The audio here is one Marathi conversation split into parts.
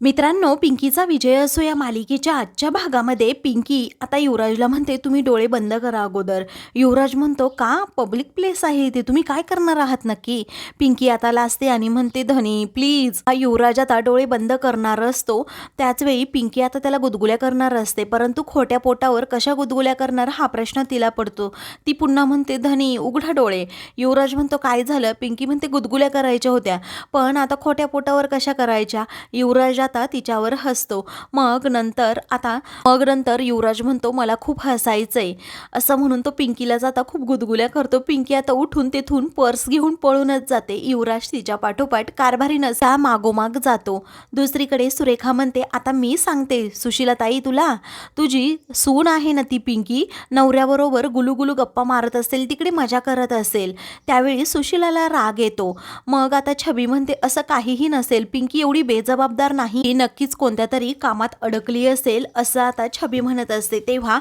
मित्रांनो पिंकीचा विजय असो या मालिकेच्या आजच्या भागामध्ये पिंकी आता युवराजला म्हणते तुम्ही डोळे बंद करा अगोदर. युवराज म्हणतो का? पब्लिक प्लेस आहे इथे. तुम्ही काय करणार आहात नक्की? पिंकी आता लाजते आणि म्हणते धनी प्लीज हा युवराज आता डोळे बंद करणार असतो. त्याचवेळी पिंकी आता त्याला गुदगुल्या करणार असते. परंतु खोट्या पोटावर कशा गुदगुल्या करणार हा प्रश्न तिला पडतो. ती पुन्हा म्हणते धनी उघडा डोळे. युवराज म्हणतो काय झालं? पिंकी म्हणते गुदगुल्या करायच्या होत्या. पण आता खोट्या पोटावर कशा करायच्या? युवराज आता तिच्यावर हसतो. मग नंतर आता मग नंतर युवराज म्हणतो मला खूप हसायचं आहे असं म्हणून तो पिंकीला जाता खूप गुदगुल्या करतो. पिंकी आता उठून तेथून पर्स घेऊन पळूनच जाते. युवराज तिच्या पाठोपाठ कारभारी नसा मागोमाग जातो. दुसरीकडे सुरेखा म्हणते आता मी सांगते सुशीला ताई तुला तुझी सून आहे ना ती पिंकी? नवऱ्याबरोबर गुलुगुलू गप्पा मारत असेल तिकडे मजा करत असेल. त्यावेळी सुशीलाला राग येतो. मग आता छबी म्हणते असं काहीही नसेल पिंकी एवढी बेजबाबदार नाही ही नक्कीच कोणत्या तरी कामात अडकली असेल असं आता छबी म्हणत असते. तेव्हा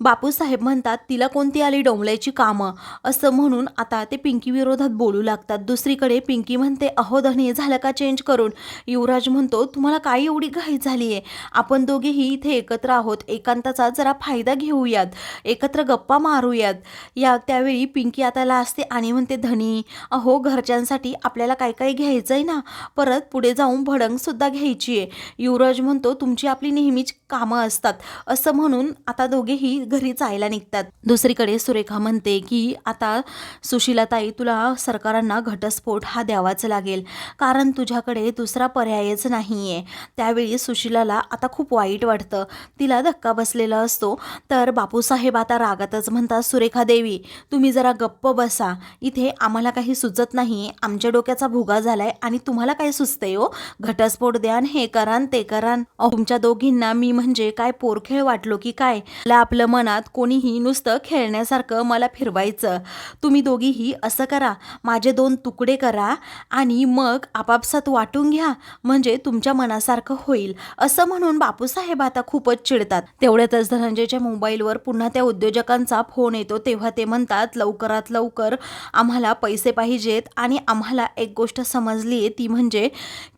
बापूसाहेब म्हणतात तिला कोणती आली डोंबल्याची कामं? असं म्हणून आता ते पिंकी विरोधात बोलू लागतात. दुसरीकडे पिंकी म्हणते अहो धनी झालं का चेंज करून? युवराज म्हणतो तुम्हाला काय एवढी घाई झाली आहे? आपण दोघेही इथे एकत्र आहोत. एकांताचा जरा फायदा घेऊयात. एकत्र गप्पा मारूयात. या त्यावेळी पिंकी आता लाजते आणि म्हणते धनी अहो घरच्यांसाठी आपल्याला काय काय घ्यायचं आहे ना? परत पुढे जाऊन भडंगसुद्धा घ्यायची आहे. युवराज म्हणतो तुमची आपली नेहमीच कामं असतात. असं म्हणून आता दोघेही घरी जायला निघतात. दुसरीकडे सुरेखा म्हणते की आता सुशीलाताई तुला सरकारांना घटस्फोट हा द्यावाच लागेल. कारण तुझ्याकडे दुसरा पर्यायच नाही आहे त्यावेळी सुशीलाला आता खूप वाईट वाटतं. तिला धक्का बसलेला असतो. तर बापूसाहेब आता रागातच म्हणतात सुरेखा देवी तुम्ही जरा गप्प बसा. इथे आम्हाला काही सुचत नाही. आमच्या डोक्याचा भुगा झालाय आणि तुम्हाला काय सुचतंय हो? घटस्फोट द्यान हे करान ते करान तुमच्या दोघींना मी म्हणजे काय पोरखेळ वाटलो की काय? मला आपलं मनात कोणीही नुसतं खेळण्यासारखं मला फिरवायचं. तुम्ही दोघीही असं करा. माझे दोन तुकडे करा आणि मग आपापसात वाटून घ्या. म्हणजे तुमच्या मनासारखं होईल. असं म्हणून बापूसाहेब आता खूपच चिडतात. तेवढ्यातच धनंजयच्या मोबाईलवर पुन्हा त्या उद्योजकांचा फोन येतो. तेव्हा ते म्हणतात लवकरात लवकर आम्हाला पैसे पाहिजेत आणि आम्हाला एक गोष्ट समजली आहे ती म्हणजे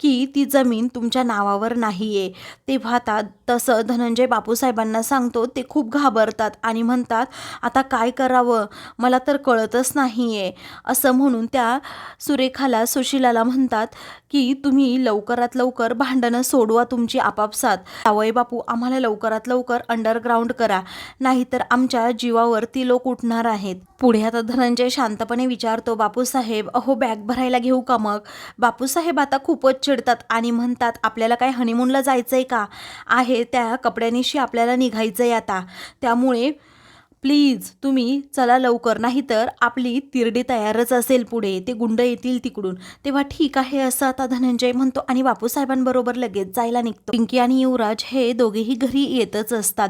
की ती जमीन तुमच्या नावावर नाही आहे तेव्हा आता तसं धनंजय बापूसाहेबांना सांगतो ते खूप घाबरतात आणि म्हणतात आता काय करावं? मला तर कळतच नाही आहे असं म्हणून त्या सुरेखाला सुशिलाला म्हणतात की तुम्ही लवकरात लवकर भांडणं सोडवा तुमची आपापसात. सावय बापू आम्हाला लवकरात लवकर अंडरग्राऊंड करा. नाहीतर आमच्या जीवावर ती लोक उठणार आहेत. पुढे आता धनंजय शांतपणे विचारतो बापूसाहेब अहो बॅग भरायला घेऊ का मग? बापूसाहेब आता खूपच चिडतात आणि म्हणतात आपल्याला काय हनीमूनला जायचंय का? आहे त्या कपड्यांनीशी आपल्याला निघायचं आहे आता. त्यामुळे प्लीज तुम्ही चला लवकर नाही तर आपली तिरडी तयारच असेल पुढे. ते गुंड येतील तिकडून. तेव्हा ठीक आहे असं आता धनंजय म्हणतो आणि बापूसाहेबांबरोबर लगेच जायला निघतो. पिंकी आणि युवराज हे दोघेही घरी येतच असतात.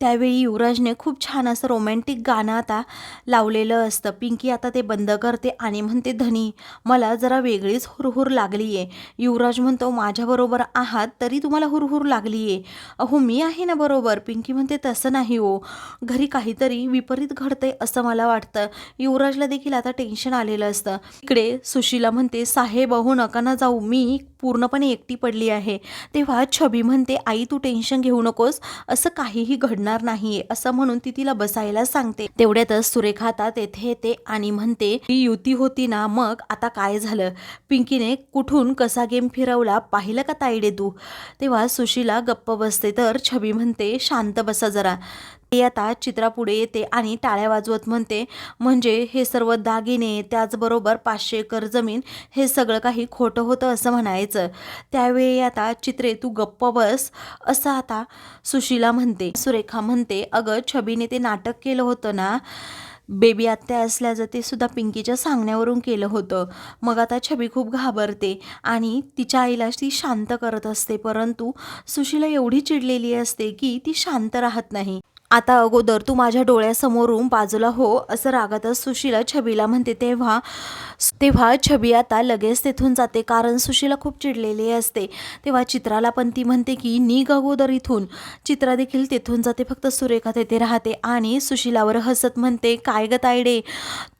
त्यावेळी युवराजने खूप छान असं रोमॅन्टिक गाणं आता लावलेलं असतं. पिंकी आता ते बंद करते आणि म्हणते धनी मला जरा वेगळीच हुरहुर लागली आहे युवराज म्हणतो माझ्याबरोबर आहात तरी तुम्हाला हुरहुर लागली आहे अहो मी आहे ना बरोबर. पिंकी म्हणते तसं नाही हो. घरी काहीतरी विपरीत घडतंय असं मला वाटतं. युवराजला देखील आता टेन्शन आलेलं असतं. इकडे सुशीला म्हणते साहेब अहो नका ना जाऊ. मी पूर्णपणे एकटी पडली आहे. तेव्हा छबी म्हणते आई तू टेन्शन घेऊ नकोस. असं काहीही घडणार नाहीये. असं म्हणून ती तिला बसायला सांगते. तेवढ्यातच सुरेखा आता तेथे येते आणि म्हणते ही युती होती ना मग आता काय झालं? पिंकीने कुठून कसा गेम फिरवला? पाहिलं का ताईडे तू? तेव्हा सुशीला गप्प बसते. तर छबी म्हणते शांत बसा जरा. ती आता चित्रापुढे येते आणि टाळ्या वाजवत म्हणते. म्हणजे हे सर्व दागिने त्याचबरोबर पाचशे एकर जमीन हे सगळं काही खोटं होतं असं म्हणायचं. त्यावेळी आता चित्रे तू गप्प बस असं आता सुशीला म्हणते. सुरेखा म्हणते अगं छबीने ते नाटक केलं होतं ना? बेबी आत्या असल्याचं ते सुद्धा पिंकीच्या सांगण्यावरून केलं होतं. मग आता छबी खूप घाबरते आणि तिच्या आईला ती शांत करत असते. परंतु सुशीला एवढी चिडलेली असते की ती शांत राहत नाही. आता अगोदर तू माझ्या डोळ्यासमोरून बाजूला हो असं रागातच सुशीला छबीला म्हणते तेव्हा. तेव्हा छबी आता लगेच तेथून जाते कारण सुशीला खूप चिडलेली असते. तेव्हा चित्राला पण ती म्हणते की निघ अगोदर इथून. चित्रा देखील तेथून जाते फक्त सुरेखा तेथे राहते आणि सुशीलावर हसत म्हणते काय ग तायडे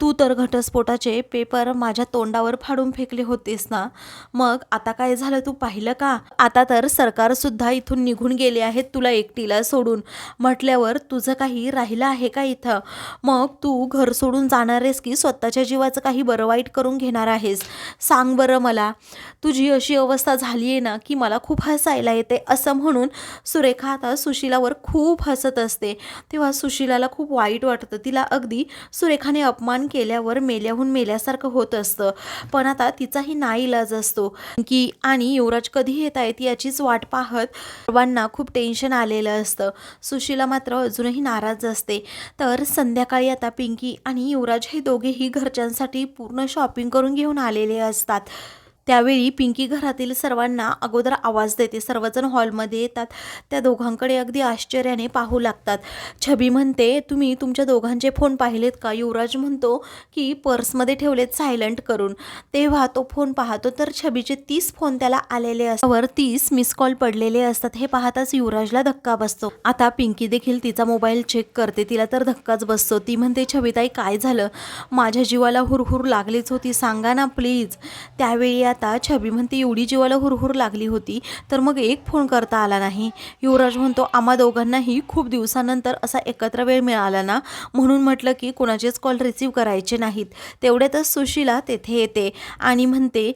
तू तर घटस्फोटाचे पेपर माझ्या तोंडावर फाडून फेकले होतेस ना. मग आता काय झालं तू पाहिलं का? आता तर सरकारसुद्धा इथून निघून गेले आहेत तुला एकटीला सोडून. म्हटल्यावर तुझं काही राहिलं आहे का इथं? मग तू घर सोडून जाणार आहेस की स्वतःच्या जीवाचं काही बरं वाईट करून घेणार आहेस? सांग बरं मला. तुझी अशी अवस्था झाली आहे ना की मला खूप हसायला येते. असं म्हणून सुरेखा आता सुशिलावर खूप हसत असते. तेव्हा सुशिलाला खूप वाईट वाटतं. तिला अगदी सुरेखाने अपमान केल्यावर मेल्याहून मेल्यासारखं होत असतं. पण आता तिचाही नाईलाज असतो. की आणि युवराज कधी येत आहेत याचीच वाट पाहत सर्वांना खूप टेन्शन आलेलं असतं. सुशीला मात्र अजूनही नाराज असते. तर संध्याकाळी आता पिंकी आणि युवराज हे दोघेही घरच्यांसाठी पूर्ण शॉपिंग करून घेऊन आलेले असतात. त्यावेळी पिंकी घरातील सर्वांना अगोदर आवाज देते. सर्वजण हॉलमध्ये येतात. त्या दोघांकडे अगदी आश्चर्याने पाहू लागतात. छबी म्हणते तुम्ही तुमच्या दोघांचे फोन पाहिलेत का? युवराज म्हणतो की पर्समध्ये ठेवलेत सायलंट करून. तेव्हा तो फोन पाहतो तर छबीचे तीस फोन त्याला आलेले असतात. तीस मिस कॉल पडलेले असतात. हे पाहताच युवराजला धक्का बसतो. आता पिंकी देखील तिचा मोबाईल चेक करते. तिला तर धक्काच बसतो. ती म्हणते छबीताई काय झालं? माझ्या जीवाला हुरहुर लागलीच होती. सांगा ना प्लीज. त्यावेळी आता छबी म्हणते एवढी जीवाला हुरहुर लागली होती तर मग एक फोन करता आला नाही. युवराज म्हणतो आम्हा दोघांनाही खूप दिवसानंतर असा एकत्र वेळ मिळाला ना म्हणून म्हटलं की कोणाचेच कॉल रिसीव्ह करायचे नाहीत. तेवढ्यातच सुशीला तेथे येते आणि म्हणते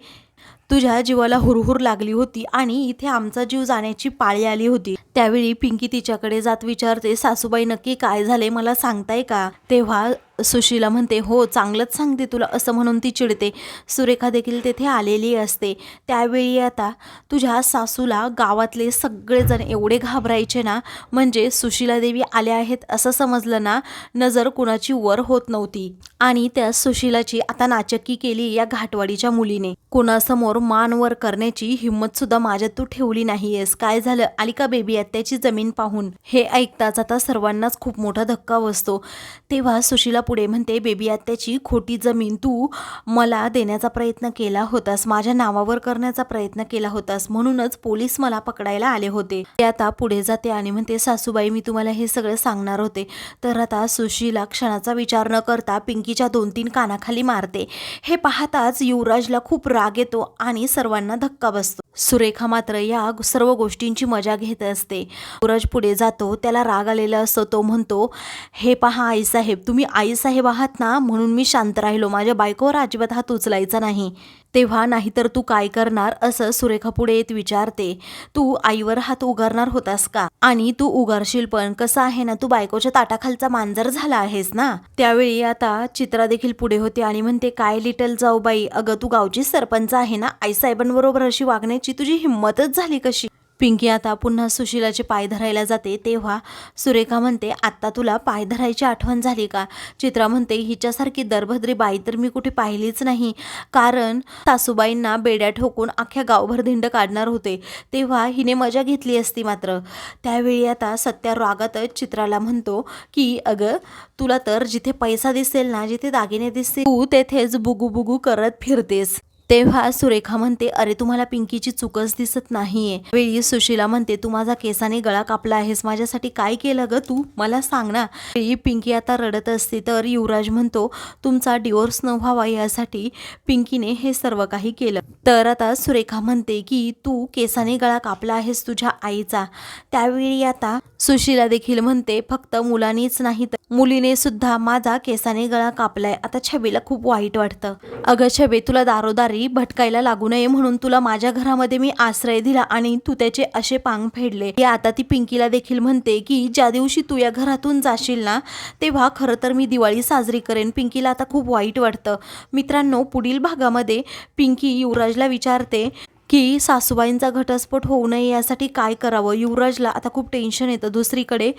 तुझ्या जीवाला हुरहुर लागली होती आणि इथे आमचा जीव जाण्याची पाळी आली होती. त्यावेळी पिंकी तिच्याकडे जात विचारते सासूबाई नक्की काय झाले? मला सांगताय का? तेव्हा सुशीला म्हणते हो चांगलंच सांगते तुला असं म्हणून ती चिडते. सुरेखा देखील तेथे आलेली असते. त्यावेळी आता तुझ्या सासूला गावातले सगळेजण एवढे घाबरायचे ना म्हणजे सुशीला देवी आल्या आहेत असं समजलं ना नजर कुणाची वर होत नव्हती. आणि त्या सुशीलाची आता नाचक्की केली या घाटवाडीच्या मुलीने. कुणासमोर मान वर करण्याची हिंमत सुद्धा माझ्यात तू ठेवली नाहीयेस. काय झालं? आली का बेबी त्याची जमीन पाहून? हे ऐकताच आता सर्वांनाच खूप मोठा धक्का बसतो. तेव्हा सुशीला पुढे म्हणते बेबी आत्याची खोटी जमीन तू मला देण्याचा प्रयत्न केला होतास माझ्या नावावर करण्याचा प्रयत्न केला होतास म्हणूनच पोलीस मला पकडायला आले होते. ते आता पुढे जाते आणि म्हणते सासूबाई मी तुम्हाला हे सगळं सांगणार होते तर आता सुशीला क्षणाचा विचार न करता पिंकीच्या दोन तीन कानाखाली मारते. हे पाहताच युवराजला खूप राग येतो आणि सर्वांना धक्का बसतो. सुरेखा मात्र या सर्व गोष्टींची मजा घेत असते. सूरज पुढे जातो त्याला राग आलेला असतो तो म्हणतो हे पहा आईसाहेब तुम्ही आईसाहेब आहात ना म्हणून मी शांत राहिलो. माझ्या बायकोवर अजिबात हात उचलायचा नाही. तेव्हा नाहीतर तू काय करणार असं सुरेखा पुढे येत विचारते. तू आईवर हात उगारणार होतास का? आणि तू उगारशील पण कसं आहे ना तू बायकोच्या ताटाखालचा मांजर झाला आहेस ना? त्यावेळी आता चित्रा देखील पुढे होते आणि म्हणते काय लिटल जाऊ बाई अगं तू गावची सरपंच आहे ना? आईसाहेबांबरोबर अशी वागण्याची तुझी हिंमतच झाली कशी? पिंकी आता पुन्हा सुशीलाचे पाय धरायला जाते तेव्हा सुरेखा म्हणते आत्ता तुला पाय धरायची आठवण झाली का? चित्रा म्हणते हिच्यासारखी दरभद्री बाई तर मी कुठे पाहिलीच नाही. कारण सासूबाईंना बेड्या ठोकून अख्ख्या गावभर धिंड काढणार होते. तेव्हा हिने मजा घेतली असती मात्र. त्यावेळी आता सत्या रागातच चित्राला म्हणतो की अगं तुला तर जिथे पैसा दिसेल ना जिथे दागिने दिसतील तू तेथेच बुगू बुगू करत फिरतेस. तेव्हा सुरेखा म्हणते अरे तुम्हाला पिंकीची चूकच दिसत नाहीये. वेळी सुशीला म्हणते तू माझा केसाने गळा कापला आहेस माझ्यासाठी काय केलं ग तू? मला सांग ना. वेळी पिंकी आता रडत असते तर युवराज म्हणतो तुमचा डिवोर्स न व्हावा यासाठी पिंकीने हे सर्व काही केलं. तर आता सुरेखा म्हणते की तू केसाने गळा कापला आहेस तुझ्या आईचा. त्यावेळी आता सुशीला देखील म्हणते फक्त मुलानेच नाही तर मुलीने सुद्धा माझा केसाने गळा कापलाय. आता छबीला खूप वाईट वाटतं. अगं छबे तुला दारोदारी भटकायला लागू नये म्हणून तुला माझ्या घरामध्ये मी आश्रय दिला आणि तू त्याचे असे पांग फेडले. हे आता ती पिंकीला देखील म्हणते की ज्या दिवशी तू या घरातून जाशील ना तेव्हा खरं तर मी दिवाळी साजरी करेन. पिंकीला आता खूप वाईट वाटतं. मित्रांनो पुढील भागामध्ये पिंकी युवराजला विचारते की सासूबाईंचा घटस्फोट होऊ नये यासाठी काय करावं? युवराजला आता खूप टेन्शन येतं. दुसरीकडे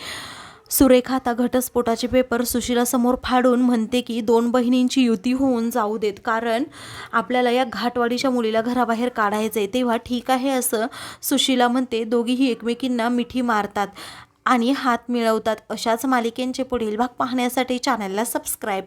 सुरेखा आता घटस्फोटाचे पेपर सुशिलासमोर फाडून म्हणते की दोन बहिणींची युती होऊन जाऊ देत. कारण आपल्याला या घाटवाडीच्या मुलीला घराबाहेर काढायचं आहे तेव्हा ठीक आहे असं सुशिला म्हणते. दोघीही एकमेकींना मिठी मारतात आणि हात मिळवतात. अशाच मालिकेंचे पुढील भाग पाहण्यासाठी चॅनलला सबस्क्राईब